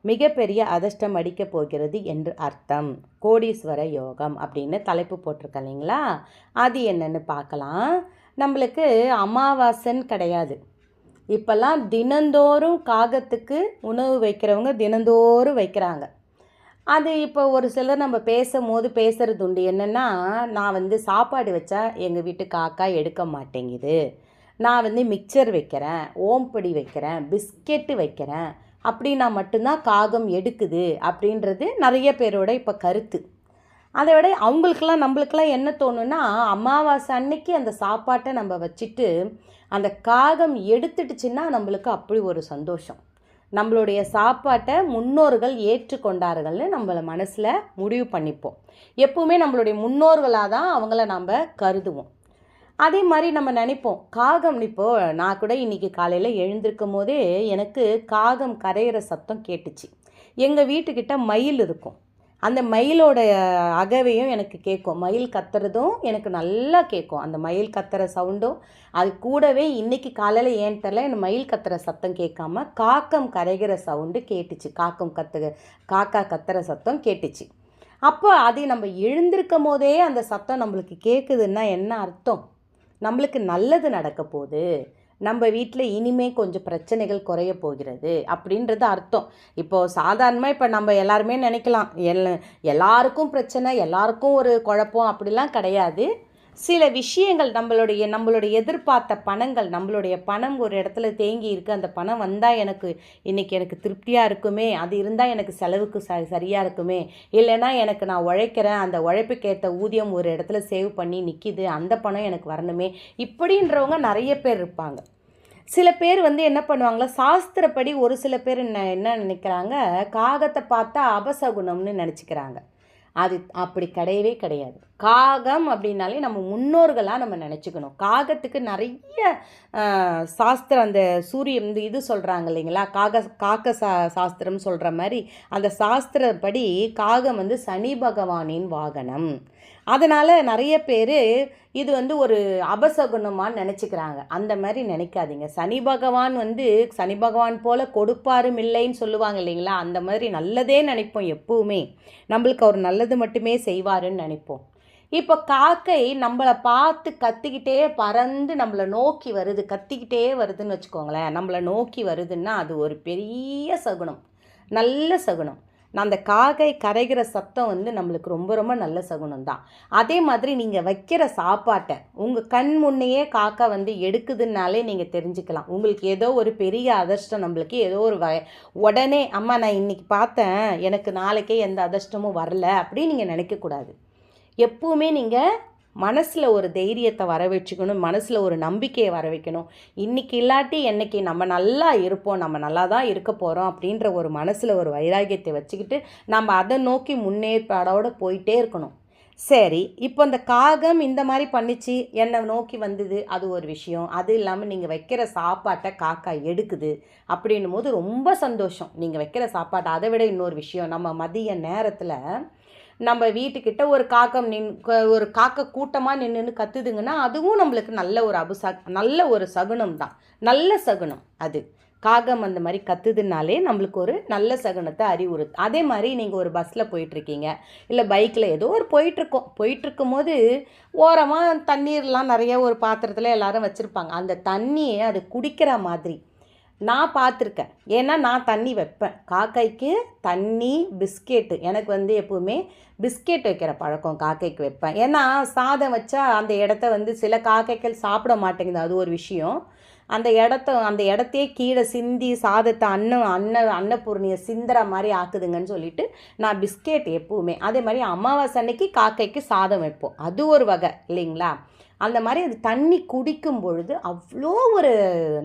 மிகப்பெரிய அதிர்ஷ்டம் அடிக்க போகிறது என்று அர்த்தம். கோடீஸ்வர யோகம் அப்படின்னு தலைப்பு போட்டிருக்க இல்லைங்களா? அது என்னன்னு பார்க்கலாம். நம்மளுக்கு அமாவாசைன்னு கிடையாது. இப்போல்லாம் தினந்தோறும் காகத்துக்கு உணவு வைக்கிறவங்க தினந்தோறும் வைக்கிறாங்க. அது இப்போ ஒரு சிலர் நம்ம பேசும்போது பேசுகிறது உண்டு. என்னென்னா நான் வந்து சாப்பாடு வச்சா எங்கள் வீட்டு காக்கா எடுக்க மாட்டேங்குது. நான் வந்து மிக்சர் வைக்கிறேன் ஓம்பொடி வைக்கிறேன் பிஸ்கெட்டு வைக்கிறேன் அப்படின்னா மட்டும்தான் காகம் எடுக்குது அப்படின்றது நிறைய பேரோட இப்போ கருத்து. அதை விட அவங்களுக்கெல்லாம் நம்மளுக்கெல்லாம் என்ன தோணுன்னா அமாவாசை அன்னைக்கு அந்த சாப்பாட்டை நம்ம வச்சுட்டு அந்த காகம் எடுத்துட்டுச்சுன்னா நம்மளுக்கு அப்படி ஒரு சந்தோஷம். நம்மளுடைய சாப்பாட்டை முன்னோர்கள் ஏற்றுக்கொண்டார்கள்னு நம்மளை மனசில் முடிவு பண்ணிப்போம். எப்பவுமே நம்மளுடைய முன்னோர்களாக தான் அவங்கள நம்ம கருதுவோம். அதே மாதிரி நம்ம நினைப்போம் காகம் இப்போ நான் கூட இன்றைக்கி காலையில் எழுந்திருக்கும் போதே எனக்கு காகம் கரையிற சத்தம் கேட்டுச்சு. எங்கள் வீட்டுக்கிட்ட மயில் இருக்கும். அந்த மயிலோட அகவையும் எனக்கு கேட்கும். மயில் கத்துறதும் எனக்கு நல்லா கேட்கும். அந்த மயில் கத்துற சவுண்டும் அது கூடவே இன்றைக்கி காலையில் ஏன் தெரில எனக்கு மயில் கத்துற சத்தம் கேட்காம காக்கம் கரைகிற சவுண்டு கேட்டுச்சு. காக்கம் கத்து காக்கா கத்துற சத்தம் கேட்டுச்சு. அப்போ அது நம்ம எழுந்திருக்கும் போதே அந்த சத்தம் நம்மளுக்கு கேட்குதுன்னா என்ன அர்த்தம்? நம்மளுக்கு நல்லது நடக்க போகுது நம்ம வீட்டில் இனிமே கொஞ்சம் பிரச்சனைகள் குறைய போகிறது அப்படின்றது அர்த்தம். இப்போது சாதாரணமாக இப்போ நம்ம எல்லாருமே நினைக்கலாம். எல் எல்லாருக்கும் பிரச்சனை எல்லாருக்கும் ஒரு குழப்பம் அப்படிலாம் கிடையாது. சில விஷயங்கள் நம்மளுடைய நம்மளுடைய எதிர்பார்த்த பணங்கள் நம்மளுடைய பணம் ஒரு இடத்துல தேங்கி இருக்குது அந்த பணம் வந்தால் எனக்கு இன்றைக்கி எனக்கு திருப்தியாக இருக்குமே அது இருந்தால் எனக்கு செலவுக்கு ச சரியாக இருக்குமே இல்லைன்னா எனக்கு நான் உழைக்கிறேன் அந்த உழைப்புக்கேற்ற ஊதியம் ஒரு இடத்துல சேவ் பண்ணி நிற்கிது அந்த பணம் எனக்கு வரணுமே இப்படின்றவங்க நிறைய பேர் இருப்பாங்க. சில பேர் வந்து என்ன பண்ணுவாங்களா சாஸ்திரப்படி ஒரு சில பேர் என்ன என்ன நினைக்கிறாங்க காகத்தை பார்த்தா அபசகுணம்னு நினச்சிக்கிறாங்க. அது அப்படி கிடையவே கிடையாது. காகம் அப்படின்னாலே நம்ம முன்னோர்களாக நம்ம நினச்சிக்கணும். காகத்துக்கு நிறைய சாஸ்திரம் அந்த சூரிய இந்த இது சொல்கிறாங்க இல்லைங்களா? காக காக்க சா சாஸ்திரம் சொல்கிற மாதிரி அந்த சாஸ்திரப்படி காகம் வந்து சனி பகவானின் வாகனம். அதனால் நிறைய பேர் இது வந்து ஒரு அபசகுணமாக நினச்சிக்கிறாங்க. அந்த மாதிரி நினைக்காதீங்க. சனி பகவான் வந்து சனி பகவான் போல் கொடுப்பாரும் இல்லைன்னு சொல்லுவாங்க இல்லைங்களா? அந்த மாதிரி நல்லதே நினைப்போம் எப்பவுமே. நம்மளுக்கு அவர் நல்லது மட்டுமே செய்வாருன்னு நினைப்போம். இப்போ காக்கை நம்மளை பார்த்து கத்திக்கிட்டே பறந்து நம்மளை நோக்கி வருது. கத்திக்கிட்டே வருதுன்னு வச்சுக்கோங்களேன். நம்மளை நோக்கி வருதுன்னா அது ஒரு பெரிய சகுனம். நல்ல சகுனம். அந்த காகை கரைகிற சத்தம் வந்து நம்மளுக்கு ரொம்ப ரொம்ப நல்ல சகுனம் தான் அதே மாதிரி நீங்கள் வைக்கிற சாப்பாட்டை உங்கள் கண் முன்னையே காக்கா வந்து எடுக்குதுன்னாலே நீங்கள் தெரிஞ்சுக்கலாம். உங்களுக்கு ஏதோ ஒரு பெரிய அதிர்ஷ்டம் நம்மளுக்கு ஏதோ ஒரு வ உடனே அம்மா நான் இன்றைக்கி பார்த்தேன் எனக்கு நாளைக்கே எந்த அதிர்ஷ்டமும் வரல அப்படின்னு நீங்கள் நினைக்கக்கூடாது. எப்பவுமே நீங்கள் மனசில் ஒரு தைரியத்தை வர வச்சுக்கணும் மனசில் ஒரு நம்பிக்கையை வர வைக்கணும் இன்றைக்கி இல்லாட்டி என்னைக்கு நம்ம நல்லா இருப்போம் நம்ம நல்லா தான் இருக்க போகிறோம் அப்படின்ற ஒரு மனசில் ஒரு வைராகியத்தை வச்சுக்கிட்டு நம்ம அதை நோக்கி முன்னேற்பாடோடு போயிட்டே இருக்கணும். சரி இப்போ இந்த காகம் இந்த மாதிரி பண்ணிச்சு என்னை நோக்கி வந்தது அது ஒரு விஷயம். அது இல்லாமல் நீங்கள் வைக்கிற சாப்பாட்டை காக்கா எடுக்குது அப்படின்னும் போது ரொம்ப சந்தோஷம். நீங்கள் வைக்கிற சாப்பாட்டை அதை விட இன்னொரு விஷயம். நம்ம மதிய நேரத்தில் நம்ம வீட்டுக்கிட்ட ஒரு காக்கம் நின் ஒரு காக்க கூட்டமாக நின்றுன்னு கத்துதுங்கன்னா அதுவும் நம்மளுக்கு நல்ல ஒரு அபுசா நல்ல ஒரு சகுனம் தான். நல்ல சகுனம் அது. காகம் அந்த மாதிரி கத்துதுனாலே நம்மளுக்கு ஒரு நல்ல சகுனத்தை அறிவுறு அதே மாதிரி நீங்கள் ஒரு பஸ்ஸில் போயிட்டுருக்கீங்க இல்லை பைக்கில் ஏதோ ஒரு போயிட்டுருக்கோம். போயிட்டுருக்கும் போது ஓரமாக தண்ணீர்லாம் நிறைய ஒரு பாத்திரத்தில் எல்லாரும் வச்சுருப்பாங்க. அந்த தண்ணியை அது குடிக்கிற மாதிரி நான் பார்த்துருக்கேன். ஏன்னா நான் தண்ணி வைப்பேன். காக்கைக்கு தண்ணி பிஸ்கெட்டு. எனக்கு வந்து எப்போவுமே பிஸ்கெட் வைக்கிற பழக்கம் காக்கைக்கு வைப்பேன். ஏன்னா சாதம் வச்சா அந்த இடத்த வந்து சில காக்கைகள் சாப்பிட மாட்டேங்குது. அது ஒரு விஷயம். அந்த இடத்த அந்த இடத்தையே கீழே சிந்தி சாதத்தை அன்ன அன்ன அன்னபூர்ணியை சிந்துற மாதிரி ஆக்குதுங்கன்னு சொல்லிட்டு நான் பிஸ்கெட் எப்போவுமே. அதே மாதிரி அமாவாசை அன்னைக்கு காக்கைக்கு சாதம் வைப்போம். அது ஒரு வகை இல்லைங்களா? அந்த மாதிரி அது தண்ணி குடிக்கும் பொழுது அவ்வளோ ஒரு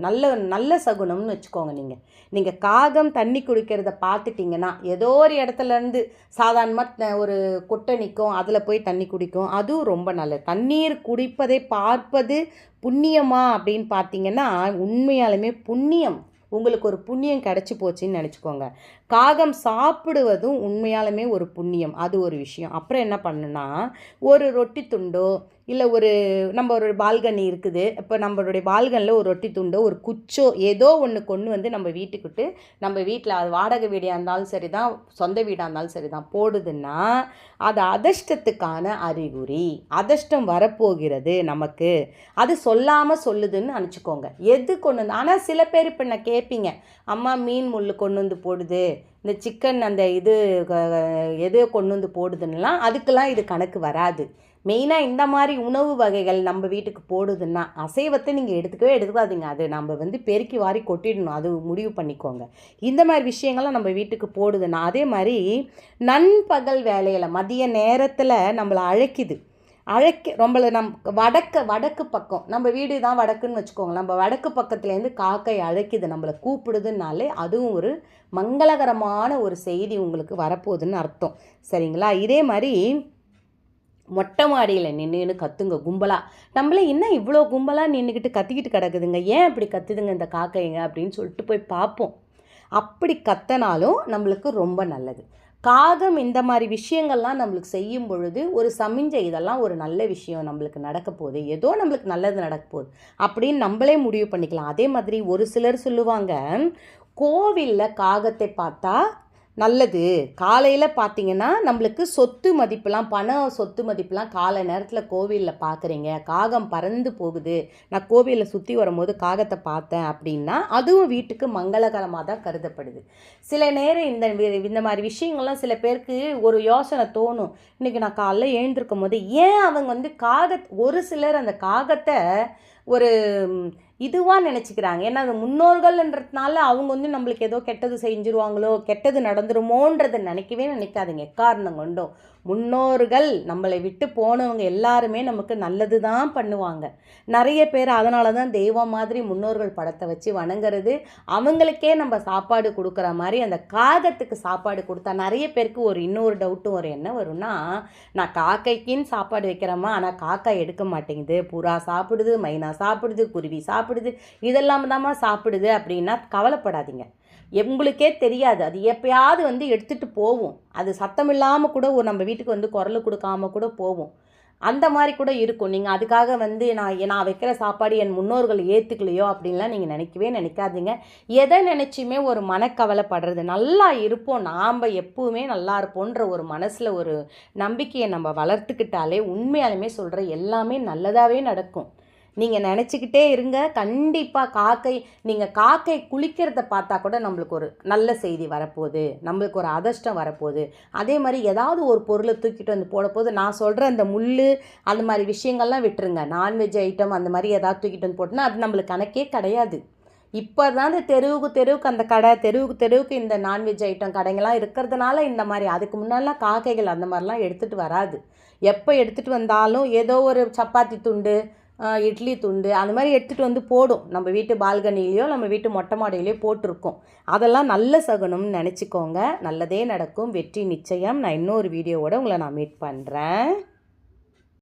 நல்ல நல்ல சகுனம்னு வச்சுக்கோங்க நீங்கள் நீங்கள் காகம் தண்ணி குடிக்கிறத பார்த்துட்டிங்கன்னா ஏதோ ஒரு இடத்துலேருந்து சாதாரணமாக ஒரு கொட்டை நிற்கும் அதில் போய் தண்ணி குடிக்கும். அதுவும் ரொம்ப நல்லது. தண்ணீர் குடிப்பதை பார்ப்பது புண்ணியமா அப்படின்னு பார்த்தீங்கன்னா உண்மையாலுமே புண்ணியம். உங்களுக்கு ஒரு புண்ணியம் கிடச்சி போச்சுன்னு நினச்சிக்கோங்க. காகம் சாப்பிடுவதும் உண்மையாலுமே ஒரு புண்ணியம். அது ஒரு விஷயம். அப்புறம் என்ன பண்ணுன்னா ஒரு ரொட்டி துண்டோ இல்லை ஒரு நம்ம ஒரு பால்கனி இருக்குது. இப்போ நம்மளுடைய பால்கனில் ஒரு ரொட்டி துண்டோ ஒரு குச்சோ ஏதோ ஒன்று கொண்டு வந்து நம்ம வீட்டுக்கிட்டு நம்ம வீட்டில் அது வாடகை வீடாக இருந்தாலும் சரி தான் சொந்த வீடாக இருந்தாலும் சரி தான் போடுதுன்னா அது அதிர்ஷ்டத்துக்கான அறிகுறி. அதிர்ஷ்டம் வரப்போகிறது நமக்கு. அது சொல்லாமல் சொல்லுதுன்னு அனுப்பிச்சிக்கோங்க எது கொண்டு வந்து ஆனால் சில பேர் இப்போ நான் கேட்பீங்க அம்மா மீன் முள் கொண்டு வந்து போடுது இந்த சிக்கன் அந்த இது க- எது கொண்டு வந்து போடுதுன்னெலாம் அதுக்கெல்லாம் இது கணக்கு வராது. மெயினாக இந்த மாதிரி உணவு வகைகள் நம்ம வீட்டுக்கு போடுதுன்னா அசைவத்தை நீங்கள் எடுத்துக்கவே எடுத்துக்காதீங்க. அது நம்ம வந்து பெருக்கி வாரி கொட்டிடணும். அது முடிவு பண்ணிக்கோங்க. இந்த மாதிரி விஷயங்கள்லாம் நம்ம வீட்டுக்கு போடுதுன்னா அதே மாதிரி நண்பகல் வேலையில் மதிய நேரத்தில் நம்மளை அழைக்குது. அழைக்க நம்மள நம் வடக்கு வடக்கு பக்கம் நம்ம வீடு தான் வடக்குன்னு வச்சுக்கோங்க நம்ம வடக்கு பக்கத்துலேருந்து காக்கை அழைக்குது நம்மளை கூப்பிடுதுனாலே அதுவும் ஒரு மங்களகரமான ஒரு செய்தி உங்களுக்கு வரப்போகுதுன்னு அர்த்தம். சரிங்களா? இதே மாதிரி மொட்டை மாடியில் நின்றுன்னு கத்துங்க கும்பலாக நம்மளே என்ன இவ்வளோ கும்பலாக நின்றுக்கிட்டு கத்திக்கிட்டு கிடக்குதுங்க? ஏன் அப்படி கத்துதுங்க இந்த காக்கைங்க? அப்படின்னு சொல்லிட்டு போய் பார்ப்போம். அப்படி கத்தனாலும் நம்மளுக்கு ரொம்ப நல்லது. காகம் இந்த மாதிரி விஷயங்கள்லாம் நம்மளுக்கு செய்யும் பொழுது ஒரு சமிஞ்சை இதெல்லாம் ஒரு நல்ல விஷயம் நம்மளுக்கு நடக்க போகுது. ஏதோ நம்மளுக்கு நல்லது நடக்க போகுது. அப்படின்னு நம்மளே முடிவு பண்ணிக்கலாம். அதே மாதிரி ஒரு சிலர் சொல்லுவாங்க கோவிலில் காகத்தை பார்த்தா நல்லது. காலையில் பார்த்தீங்கன்னா நம்மளுக்கு சொத்து மதிப்புலாம் பணம் சொத்து மதிப்புலாம் காலை நேரத்தில் கோவிலில் பார்க்குறீங்க காகம் பறந்து போகுது. நான் கோவிலில் சுற்றி வரும்போது காகத்தை பார்த்தேன் அப்படின்னா அதுவும் வீட்டுக்கு மங்களகரமாக தான் கருதப்படுது. சில நேரம் இந்த வி- இந்த மாதிரி விஷயங்கள்லாம் சில பேருக்கு ஒரு யோசனை தோணும். இன்றைக்கி நான் காலைல எழுந்திருக்கும் போது ஏன் அவங்க வந்து காக ஒரு சிலர் அந்த காகத்தை ஒரு இதுவாக நினச்சிக்கிறாங்க. ஏன்னா அது முன்னோர்கள்ன்றதுனால அவங்க வந்து நம்மளுக்கு ஏதோ கெட்டது செஞ்சுருவாங்களோ கெட்டது நடந்துருமோன்றதை நினைக்கவே நினைக்காதீங்க. எக்காரணம் கொண்டும்? முன்னோர்கள் நம்மளை விட்டு போனவங்க எல்லாருமே நமக்கு நல்லது தான் பண்ணுவாங்க. நிறைய பேர் அதனால தான் தெய்வம் மாதிரி முன்னோர்கள் படத்தை வச்சு வணங்குறது. அவங்களுக்கே நம்ம சாப்பாடு கொடுக்குற மாதிரி அந்த காகத்துக்கு சாப்பாடு கொடுத்தா நிறைய பேருக்கு ஒரு இன்னொரு டவுட்டும் ஒரு என்ன வரும்னா நான் காக்கைக்குன்னு சாப்பாடு வைக்கிறேம்மா ஆனால் காக்கா எடுக்க மாட்டேங்குது. புறா சாப்பிடுது மைனா சாப்பிடுது குருவி சாப்பிடுது. இதெல்லாம் தாம்மா சாப்பிடுது அப்படின்னா கவலைப்படாதீங்க. உங்களுக்கே தெரியாது. அது எப்பயாவது வந்து எடுத்துகிட்டு போகும் அது சத்தம் இல்லாமல் கூட ஒரு நம்ம வீட்டுக்கு வந்து குரல் கொடுக்காம கூட போவோம். அந்த மாதிரி கூட இருக்கும். நீங்கள் அதுக்காக வந்து நான் நான் வைக்கிற சாப்பாடு என் முன்னோர்கள் ஏற்றுக்கலையோ அப்படின்லாம் நீங்கள் நினைக்கவே நினைக்காதீங்க. எதை நினச்சியுமே ஒரு மனக்கவலைப்படுறது. நல்லா இருப்போம். நாம் எப்போவுமே நல்லா இருப்போன்ற ஒரு மனசில் ஒரு நம்பிக்கையை நம்ம வளர்த்துக்கிட்டாலே உண்மையாலுமே சொல்கிற எல்லாமே நல்லதாகவே நடக்கும். நீங்கள் நினச்சிக்கிட்டே இருங்க. கண்டிப்பாக காக்கை நீங்கள் காக்கை குளிக்கிறத பார்த்தா கூட நம்மளுக்கு ஒரு நல்ல செய்தி வரப்போகுது. நம்மளுக்கு ஒரு அதிர்ஷ்டம் வரப்போகுது. அதே மாதிரி ஏதாவது ஒரு பொருளை தூக்கிட்டு வந்து போட போது நான் சொல்கிற அந்த முள் அந்த மாதிரி விஷயங்கள்லாம் விட்டுருங்க. நான்வெஜ் ஐட்டம் அந்த மாதிரி ஏதாவது தூக்கிட்டு வந்து போட்டோன்னா அது நம்மளுக்கு கணக்கே கிடையாது. இப்போ தான் இந்த தெருவுக்கு தெருவுக்கு அந்த கடை தெருவுக்கு தெருவுக்கு இந்த நான்வெஜ் ஐட்டம் கடைங்கள்லாம் இருக்கிறதுனால இந்த மாதிரி அதுக்கு முன்னாடிலாம் காக்கைகள் அந்த மாதிரிலாம் எடுத்துகிட்டு வராது. எப்போ எடுத்துகிட்டு வந்தாலும் ஏதோ ஒரு சப்பாத்தி துண்டு இட்லி துண்டு அந்த மாதிரி எடுத்துகிட்டு வந்து போடும். நம்ம வீட்டு பால்கனிலேயோ நம்ம வீட்டு மொட்டை மாடியிலையோ போட்டிருக்கோம். அதெல்லாம் நல்ல சகுனம்னு நினச்சிக்கோங்க. நல்லதே நடக்கும். வெற்றி நிச்சயம். நான் இன்னொரு வீடியோவோட உங்களை நான் மீட் பண்ணுறேன்